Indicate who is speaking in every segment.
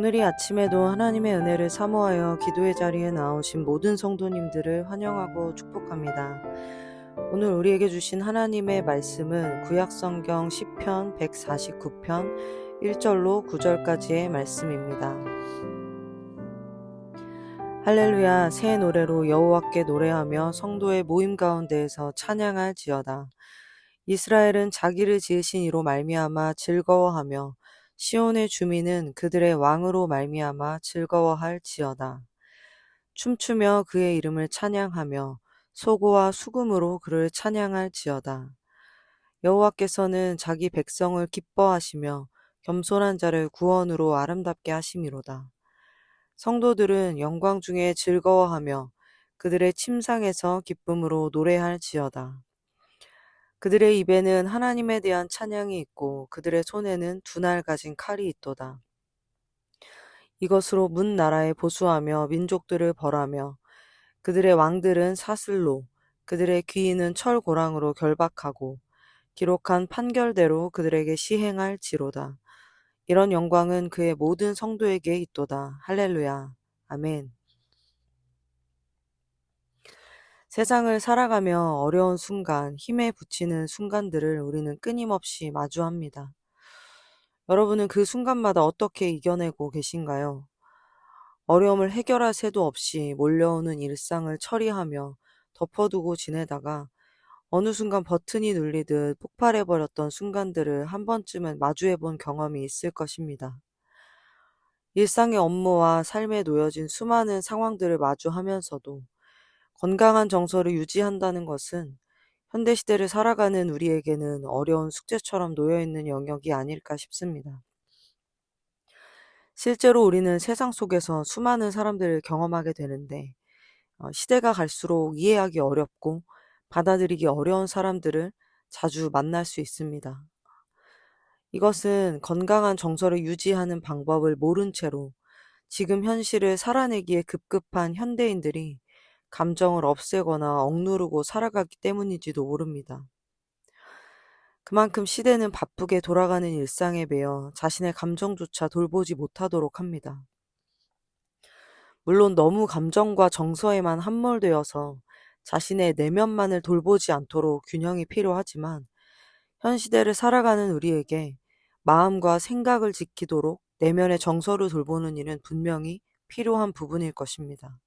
Speaker 1: 오늘 이 아침에도 하나님의 은혜를 사모하여 기도의 자리에 나오신 모든 성도님들을 환영하고 축복합니다. 오늘 우리에게 주신 하나님의 말씀은 구약성경 10편 149편 1절로 9절까지의 말씀입니다. 할렐루야 새 노래로 여호와께 노래하며 성도의 모임 가운데에서 찬양할 지어다. 이스라엘은 자기를 지으신 이로 말미암아 즐거워하며 시온의 주민은 그들의 왕으로 말미암아 즐거워할지어다. 춤추며 그의 이름을 찬양하며 소고와 수금으로 그를 찬양할지어다. 여호와께서는 자기 백성을 기뻐하시며 겸손한 자를 구원으로 아름답게 하심이로다. 성도들은 영광 중에 즐거워하며 그들의 침상에서 기쁨으로 노래할지어다. 그들의 입에는 하나님에 대한 찬양이 있고 그들의 손에는 두날 가진 칼이 있도다. 이것으로 문 나라에 보수하며 민족들을 벌하며 그들의 왕들은 사슬로 그들의 귀인은 철고랑으로 결박하고 기록한 판결대로 그들에게 시행할 지로다. 이런 영광은 그의 모든 성도에게 있도다. 할렐루야. 아멘. 세상을 살아가며 어려운 순간, 힘에 부치는 순간들을 우리는 끊임없이 마주합니다. 여러분은 그 순간마다 어떻게 이겨내고 계신가요? 어려움을 해결할 새도 없이 몰려오는 일상을 처리하며 덮어두고 지내다가 어느 순간 버튼이 눌리듯 폭발해버렸던 순간들을 한 번쯤은 마주해본 경험이 있을 것입니다. 일상의 업무와 삶에 놓여진 수많은 상황들을 마주하면서도 건강한 정서를 유지한다는 것은 현대시대를 살아가는 우리에게는 어려운 숙제처럼 놓여있는 영역이 아닐까 싶습니다. 실제로 우리는 세상 속에서 수많은 사람들을 경험하게 되는데, 어, 시대가 갈수록 이해하기 어렵고 받아들이기 어려운 사람들을 자주 만날 수 있습니다. 이것은 건강한 정서를 유지하는 방법을 모른 채로 지금 현실을 살아내기에 급급한 현대인들이 감정을 없애거나 억누르고 살아가기 때문인지도 모릅니다. 그만큼 시대는 바쁘게 돌아가는 일상에 매여 자신의 감정조차 돌보지 못하도록 합니다. 물론 너무 감정과 정서에만 함몰되어서 자신의 내면만을 돌보지 않도록 균형이 필요하지만 현 시대를 살아가는 우리에게 마음과 생각을 지키도록 내면의 정서를 돌보는 일은 분명히 필요한 부분일 것입니다.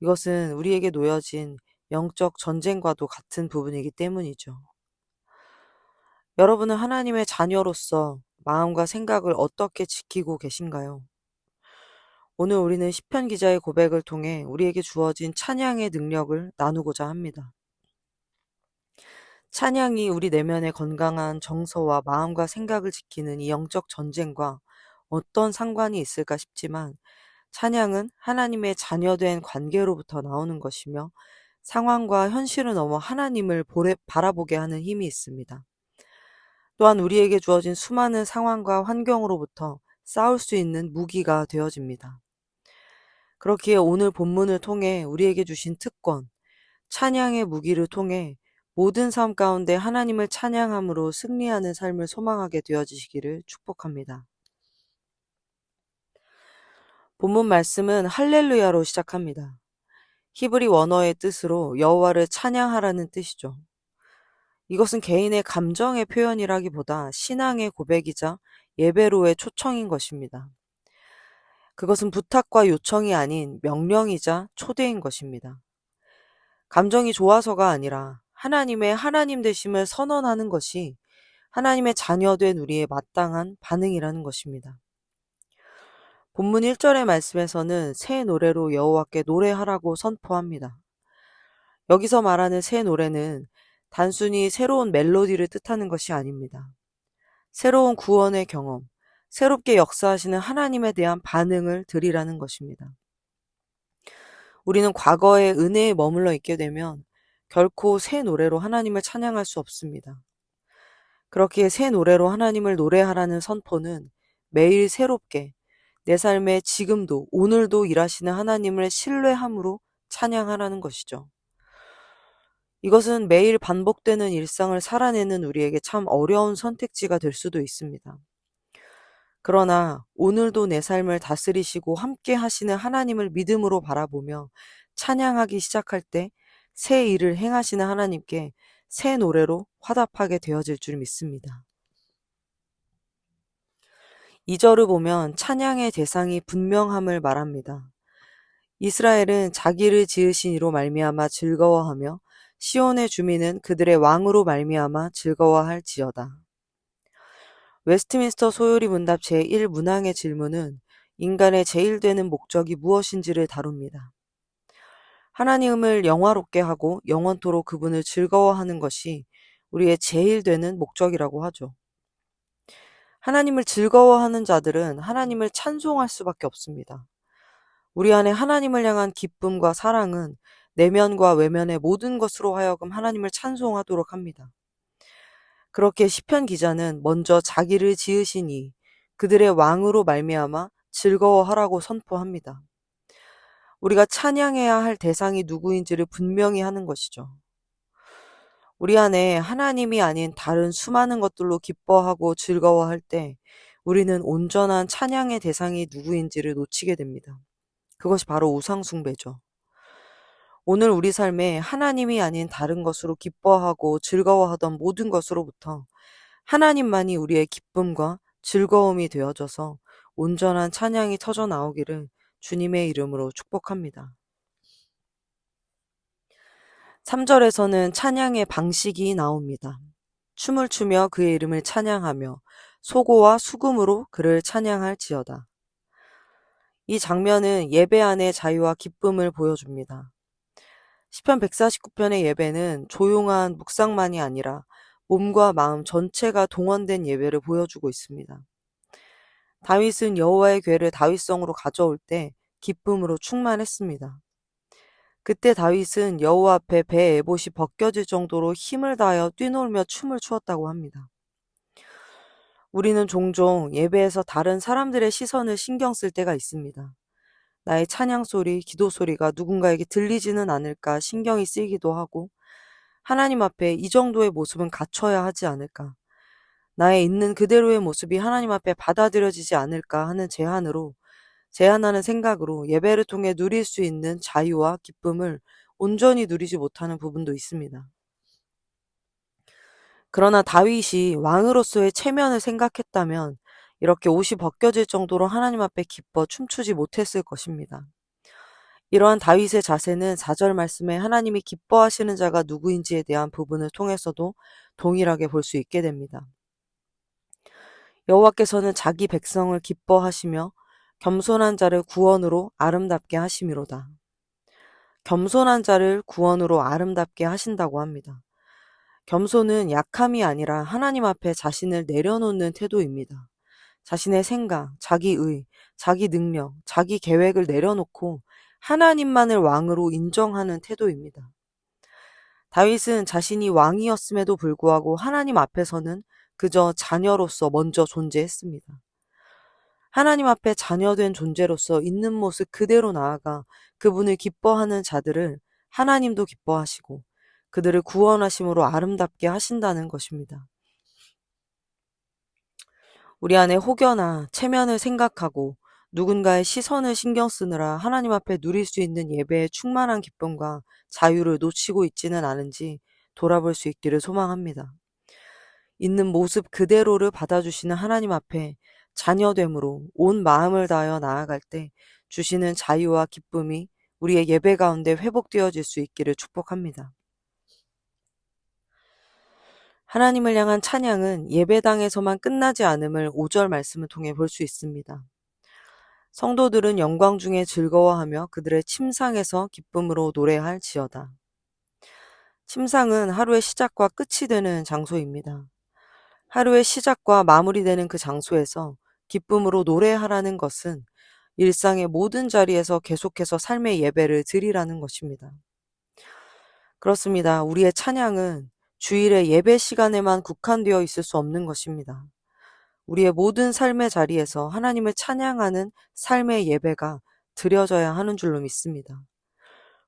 Speaker 1: 이것은 우리에게 놓여진 영적 전쟁과도 같은 부분이기 때문이죠. 여러분은 하나님의 자녀로서 마음과 생각을 어떻게 지키고 계신가요? 오늘 우리는 시편 기자의 고백을 통해 우리에게 주어진 찬양의 능력을 나누고자 합니다. 찬양이 우리 내면의 건강한 정서와 마음과 생각을 지키는 이 영적 전쟁과 어떤 상관이 있을까 싶지만 찬양은 하나님의 자녀된 관계로부터 나오는 것이며 상황과 현실을 넘어 하나님을 바라보게 하는 힘이 있습니다. 또한 우리에게 주어진 수많은 상황과 환경으로부터 싸울 수 있는 무기가 되어집니다. 그렇기에 오늘 본문을 통해 우리에게 주신 특권, 찬양의 무기를 통해 모든 삶 가운데 하나님을 찬양함으로 승리하는 삶을 소망하게 되어지시기를 축복합니다. 본문 말씀은 할렐루야로 시작합니다. 히브리 원어의 뜻으로 여호와를 찬양하라는 뜻이죠. 이것은 개인의 감정의 표현이라기보다 신앙의 고백이자 예배로의 초청인 것입니다. 그것은 부탁과 요청이 아닌 명령이자 초대인 것입니다. 감정이 좋아서가 아니라 하나님의 하나님 되심을 선언하는 것이 하나님의 자녀된 우리의 마땅한 반응이라는 것입니다. 본문 1절의 말씀에서는 새 노래로 여호와께 노래하라고 선포합니다. 여기서 말하는 새 노래는 단순히 새로운 멜로디를 뜻하는 것이 아닙니다. 새로운 구원의 경험, 새롭게 역사하시는 하나님에 대한 반응을 드리라는 것입니다. 우리는 과거의 은혜에 머물러 있게 되면 결코 새 노래로 하나님을 찬양할 수 없습니다. 그렇기에 새 노래로 하나님을 노래하라는 선포는 매일 새롭게 내 삶에 지금도 오늘도 일하시는 하나님을 신뢰함으로 찬양하라는 것이죠. 이것은 매일 반복되는 일상을 살아내는 우리에게 참 어려운 선택지가 될 수도 있습니다. 그러나 오늘도 내 삶을 다스리시고 함께 하시는 하나님을 믿음으로 바라보며 찬양하기 시작할 때 새 일을 행하시는 하나님께 새 노래로 화답하게 되어질 줄 믿습니다. 2절을 보면 찬양의 대상이 분명함을 말합니다. 이스라엘은 자기를 지으신 이로 말미암아 즐거워하며 시온의 주민은 그들의 왕으로 말미암아 즐거워할지어다. 웨스트민스터 소요리 문답 제1 문항의 질문은 인간의 제일 되는 목적이 무엇인지를 다룹니다. 하나님을 영화롭게 하고 영원토록 그분을 즐거워하는 것이 우리의 제일 되는 목적이라고 하죠. 하나님을 즐거워하는 자들은 하나님을 찬송할 수밖에 없습니다. 우리 안에 하나님을 향한 기쁨과 사랑은 내면과 외면의 모든 것으로 하여금 하나님을 찬송하도록 합니다. 그렇게 시편 기자는 먼저 자기를 지으시니 그들의 왕으로 말미암아 즐거워하라고 선포합니다. 우리가 찬양해야 할 대상이 누구인지를 분명히 하는 것이죠. 우리 안에 하나님이 아닌 다른 수많은 것들로 기뻐하고 즐거워할 때 우리는 온전한 찬양의 대상이 누구인지를 놓치게 됩니다. 그것이 바로 우상숭배죠. 오늘 우리 삶에 하나님이 아닌 다른 것으로 기뻐하고 즐거워하던 모든 것으로부터 하나님만이 우리의 기쁨과 즐거움이 되어져서 온전한 찬양이 터져 나오기를 주님의 이름으로 축복합니다. 3절에서는 찬양의 방식이 나옵니다. 춤을 추며 그의 이름을 찬양하며 소고와 수금으로 그를 찬양할지어다. 이 장면은 예배 안의 자유와 기쁨을 보여줍니다. 시편 149편의 예배는 조용한 묵상만이 아니라 몸과 마음 전체가 동원된 예배를 보여주고 있습니다. 다윗은 여호와의 괴를 다윗성으로 가져올 때 기쁨으로 충만했습니다. 그때 다윗은 여호와 앞에 배 에봇이 벗겨질 정도로 힘을 다하여 뛰놀며 춤을 추었다고 합니다. 우리는 종종 예배에서 다른 사람들의 시선을 신경 쓸 때가 있습니다. 나의 찬양 소리, 기도 소리가 누군가에게 들리지는 않을까 신경이 쓰이기도 하고, 하나님 앞에 이 정도의 모습은 갖춰야 하지 않을까, 나의 있는 그대로의 모습이 하나님 앞에 받아들여지지 않을까 하는 제한으로, 제한하는 생각으로 예배를 통해 누릴 수 있는 자유와 기쁨을 온전히 누리지 못하는 부분도 있습니다. 그러나 다윗이 왕으로서의 체면을 생각했다면 이렇게 옷이 벗겨질 정도로 하나님 앞에 기뻐 춤추지 못했을 것입니다. 이러한 다윗의 자세는 4절 말씀에 하나님이 기뻐하시는 자가 누구인지에 대한 부분을 통해서도 동일하게 볼 수 있게 됩니다. 여호와께서는 자기 백성을 기뻐하시며 겸손한 자를 구원으로 아름답게 하심이로다. 겸손한 자를 구원으로 아름답게 하신다고 합니다. 겸손은 약함이 아니라 하나님 앞에 자신을 내려놓는 태도입니다. 자신의 생각, 자기의, 자기 능력, 자기 계획을 내려놓고 하나님만을 왕으로 인정하는 태도입니다. 다윗은 자신이 왕이었음에도 불구하고 하나님 앞에서는 그저 자녀로서 먼저 존재했습니다. 하나님 앞에 자녀된 존재로서 있는 모습 그대로 나아가 그분을 기뻐하는 자들을 하나님도 기뻐하시고 그들을 구원하심으로 아름답게 하신다는 것입니다. 우리 안에 혹여나 체면을 생각하고 누군가의 시선을 신경 쓰느라 하나님 앞에 누릴 수 있는 예배의 충만한 기쁨과 자유를 놓치고 있지는 않은지 돌아볼 수 있기를 소망합니다. 있는 모습 그대로를 받아주시는 하나님 앞에 자녀됨으로 온 마음을 다하여 나아갈 때 주시는 자유와 기쁨이 우리의 예배 가운데 회복되어질 수 있기를 축복합니다. 하나님을 향한 찬양은 예배당에서만 끝나지 않음을 5절 말씀을 통해 볼 수 있습니다. 성도들은 영광 중에 즐거워하며 그들의 침상에서 기쁨으로 노래할 지어다. 침상은 하루의 시작과 끝이 되는 장소입니다. 하루의 시작과 마무리되는 그 장소에서 기쁨으로 노래하라는 것은 일상의 모든 자리에서 계속해서 삶의 예배를 드리라는 것입니다. 그렇습니다. 우리의 찬양은 주일의 예배 시간에만 국한되어 있을 수 없는 것입니다. 우리의 모든 삶의 자리에서 하나님을 찬양하는 삶의 예배가 드려져야 하는 줄로 믿습니다.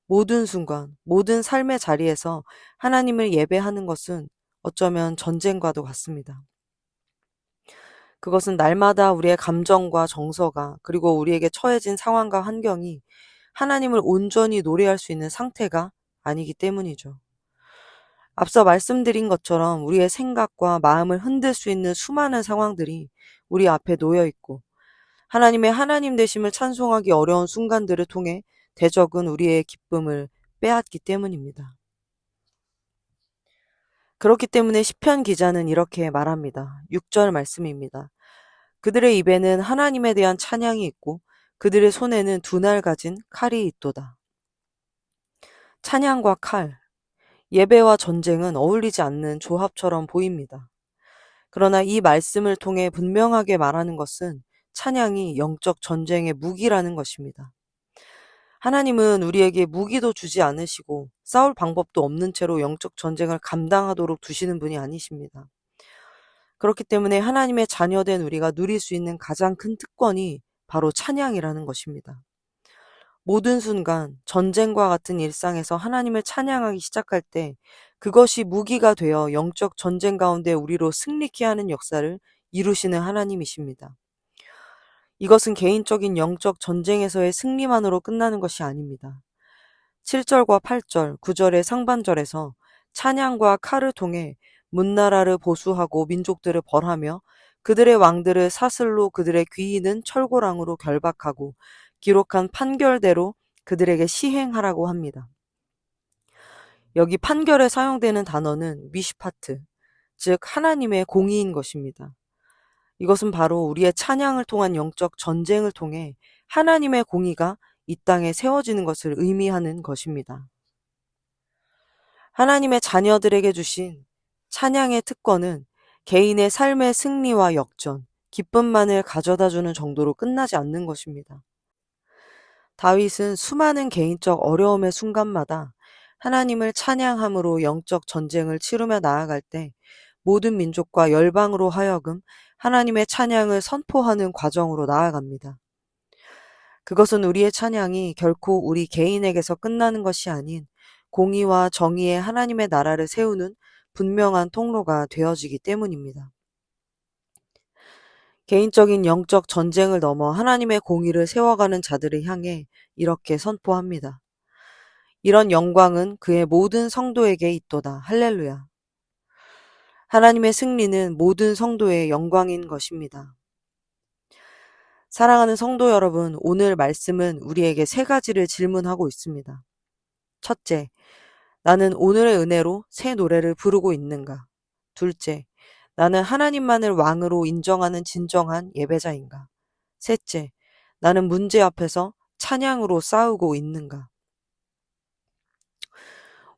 Speaker 1: 모든 순간, 모든 삶의 자리에서 하나님을 예배하는 것은 어쩌면 전쟁과도 같습니다. 그것은 날마다 우리의 감정과 정서가 그리고 우리에게 처해진 상황과 환경이 하나님을 온전히 노래할 수 있는 상태가 아니기 때문이죠. 앞서 말씀드린 것처럼 우리의 생각과 마음을 흔들 수 있는 수많은 상황들이 우리 앞에 놓여 있고 하나님의 하나님 되심을 찬송하기 어려운 순간들을 통해 대적은 우리의 기쁨을 빼앗기 때문입니다. 그렇기 때문에 시편 기자는 이렇게 말합니다. 6절 말씀입니다. 그들의 입에는 하나님에 대한 찬양이 있고 그들의 손에는 두 날 가진 칼이 있도다. 찬양과 칼, 예배와 전쟁은 어울리지 않는 조합처럼 보입니다. 그러나 이 말씀을 통해 분명하게 말하는 것은 찬양이 영적 전쟁의 무기라는 것입니다. 하나님은 우리에게 무기도 주지 않으시고 싸울 방법도 없는 채로 영적 전쟁을 감당하도록 두시는 분이 아니십니다. 그렇기 때문에 하나님의 자녀된 우리가 누릴 수 있는 가장 큰 특권이 바로 찬양이라는 것입니다. 모든 순간 전쟁과 같은 일상에서 하나님을 찬양하기 시작할 때 그것이 무기가 되어 영적 전쟁 가운데 우리로 승리케 하는 역사를 이루시는 하나님이십니다. 이것은 개인적인 영적 전쟁에서의 승리만으로 끝나는 것이 아닙니다. 7절과 8절, 9절의 상반절에서 찬양과 칼을 통해 문나라를 보수하고 민족들을 벌하며 그들의 왕들을 사슬로 그들의 귀인은 철고랑으로 결박하고 기록한 판결대로 그들에게 시행하라고 합니다. 여기 판결에 사용되는 단어는 미시파트, 즉 하나님의 공의인 것입니다. 이것은 바로 우리의 찬양을 통한 영적 전쟁을 통해 하나님의 공의가 이 땅에 세워지는 것을 의미하는 것입니다. 하나님의 자녀들에게 주신 찬양의 특권은 개인의 삶의 승리와 역전, 기쁨만을 가져다 주는 정도로 끝나지 않는 것입니다. 다윗은 수많은 개인적 어려움의 순간마다 하나님을 찬양함으로 영적 전쟁을 치르며 나아갈 때 모든 민족과 열방으로 하여금 하나님의 찬양을 선포하는 과정으로 나아갑니다. 그것은 우리의 찬양이 결코 우리 개인에게서 끝나는 것이 아닌 공의와 정의의 하나님의 나라를 세우는 분명한 통로가 되어지기 때문입니다. 개인적인 영적 전쟁을 넘어 하나님의 공의를 세워가는 자들을 향해 이렇게 선포합니다. 이런 영광은 그의 모든 성도에게 있도다. 할렐루야. 하나님의 승리는 모든 성도의 영광인 것입니다. 사랑하는 성도 여러분, 오늘 말씀은 우리에게 세 가지를 질문하고 있습니다. 첫째, 나는 오늘의 은혜로 새 노래를 부르고 있는가? 둘째, 나는 하나님만을 왕으로 인정하는 진정한 예배자인가? 셋째, 나는 문제 앞에서 찬양으로 싸우고 있는가?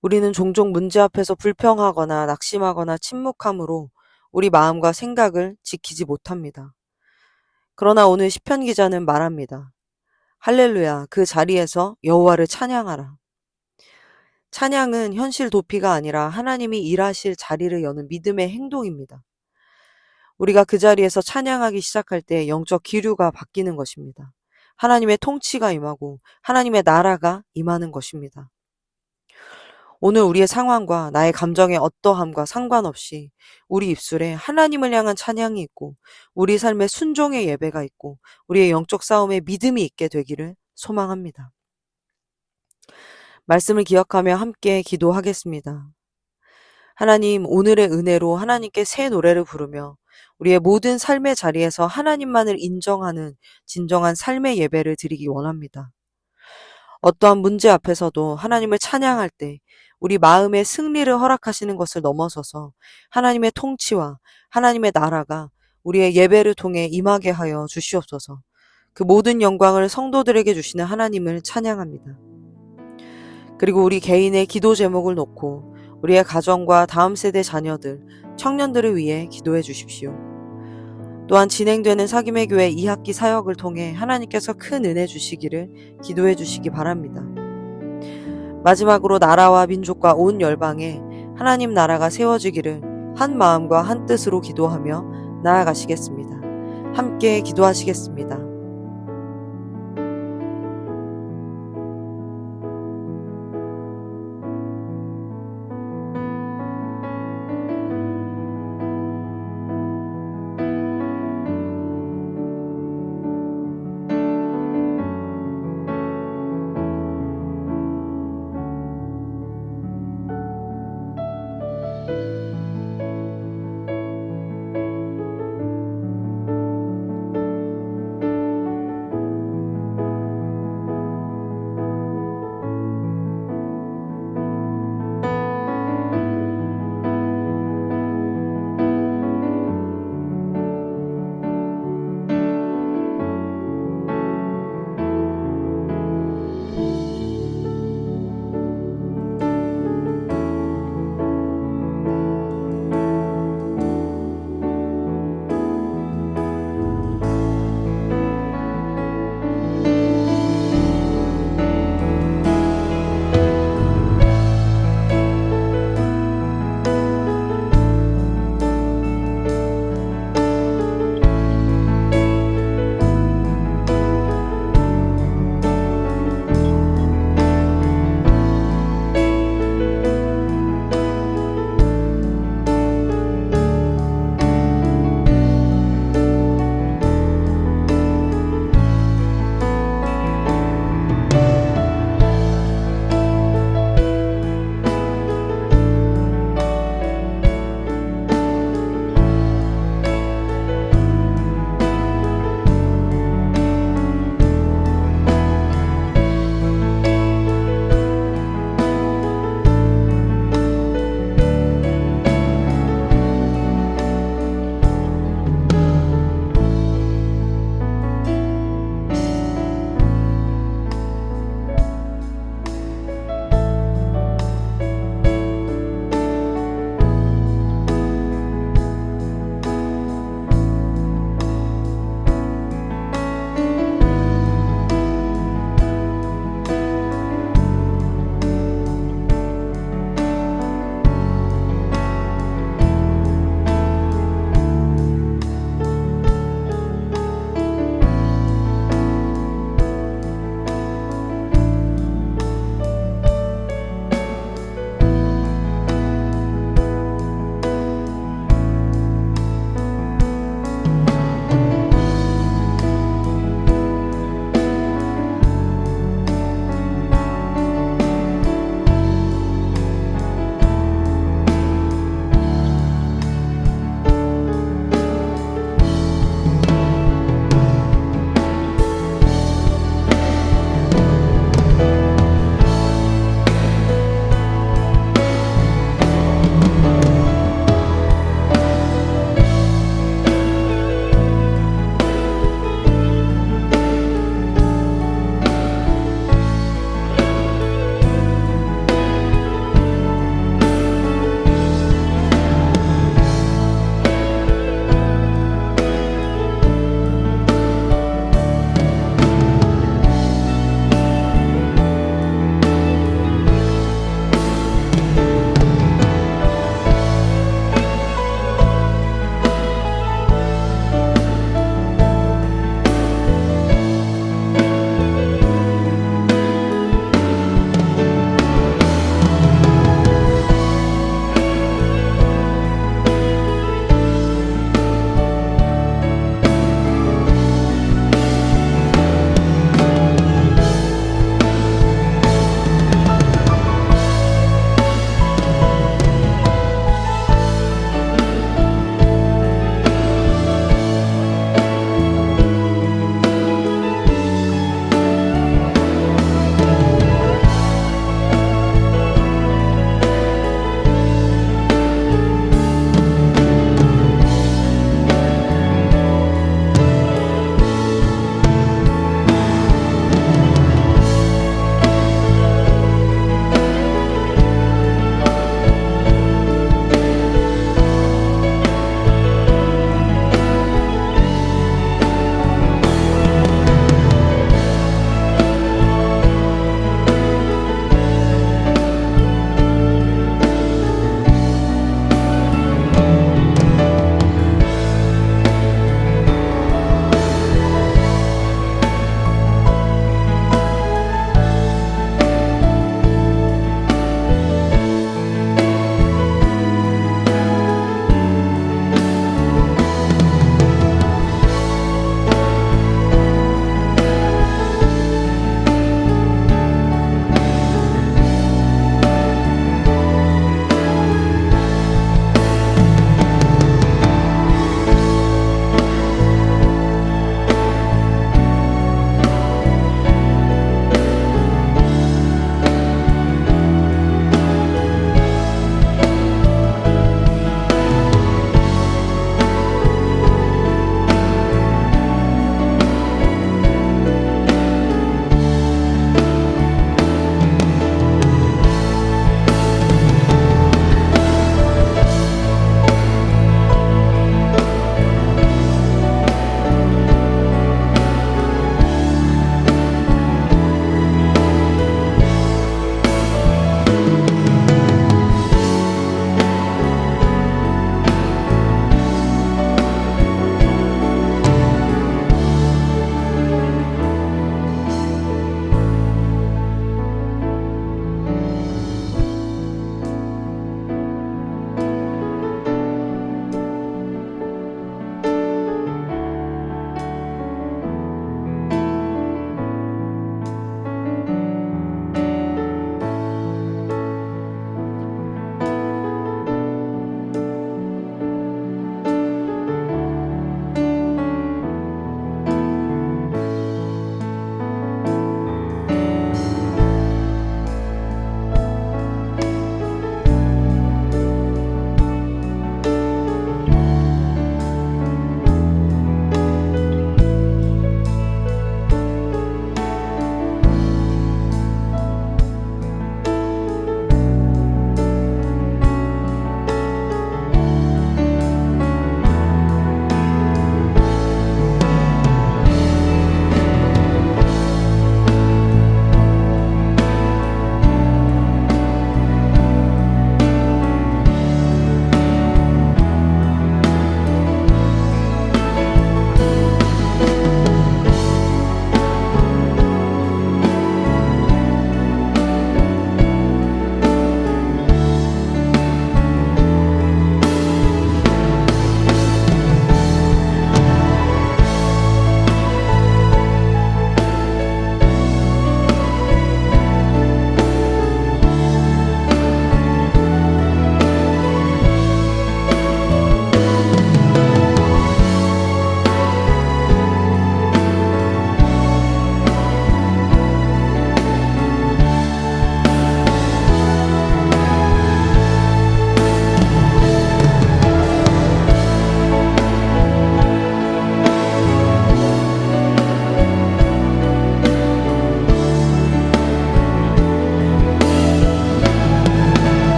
Speaker 1: 우리는 종종 문제 앞에서 불평하거나 낙심하거나 침묵함으로 우리 마음과 생각을 지키지 못합니다. 그러나 오늘 시편 기자는 말합니다. 할렐루야, 그 자리에서 여호와를 찬양하라. 찬양은 현실 도피가 아니라 하나님이 일하실 자리를 여는 믿음의 행동입니다. 우리가 그 자리에서 찬양하기 시작할 때 영적 기류가 바뀌는 것입니다. 하나님의 통치가 임하고 하나님의 나라가 임하는 것입니다. 오늘 우리의 상황과 나의 감정의 어떠함과 상관없이 우리 입술에 하나님을 향한 찬양이 있고 우리 삶에 순종의 예배가 있고 우리의 영적 싸움에 믿음이 있게 되기를 소망합니다. 말씀을 기억하며 함께 기도하겠습니다. 하나님, 오늘의 은혜로 하나님께 새 노래를 부르며 우리의 모든 삶의 자리에서 하나님만을 인정하는 진정한 삶의 예배를 드리기 원합니다. 어떠한 문제 앞에서도 하나님을 찬양할 때 우리 마음의 승리를 허락하시는 것을 넘어서서 하나님의 통치와 하나님의 나라가 우리의 예배를 통해 임하게 하여 주시옵소서. 그 모든 영광을 성도들에게 주시는 하나님을 찬양합니다. 그리고 우리 개인의 기도 제목을 놓고 우리의 가정과 다음 세대 자녀들, 청년들을 위해 기도해 주십시오. 또한 진행되는 사김의 교회 2학기 사역을 통해 하나님께서 큰 은혜 주시기를 기도해 주시기 바랍니다. 마지막으로 나라와 민족과 온 열방에 하나님 나라가 세워지기를 한 마음과 한 뜻으로 기도하며 나아가시겠습니다. 함께 기도하시겠습니다.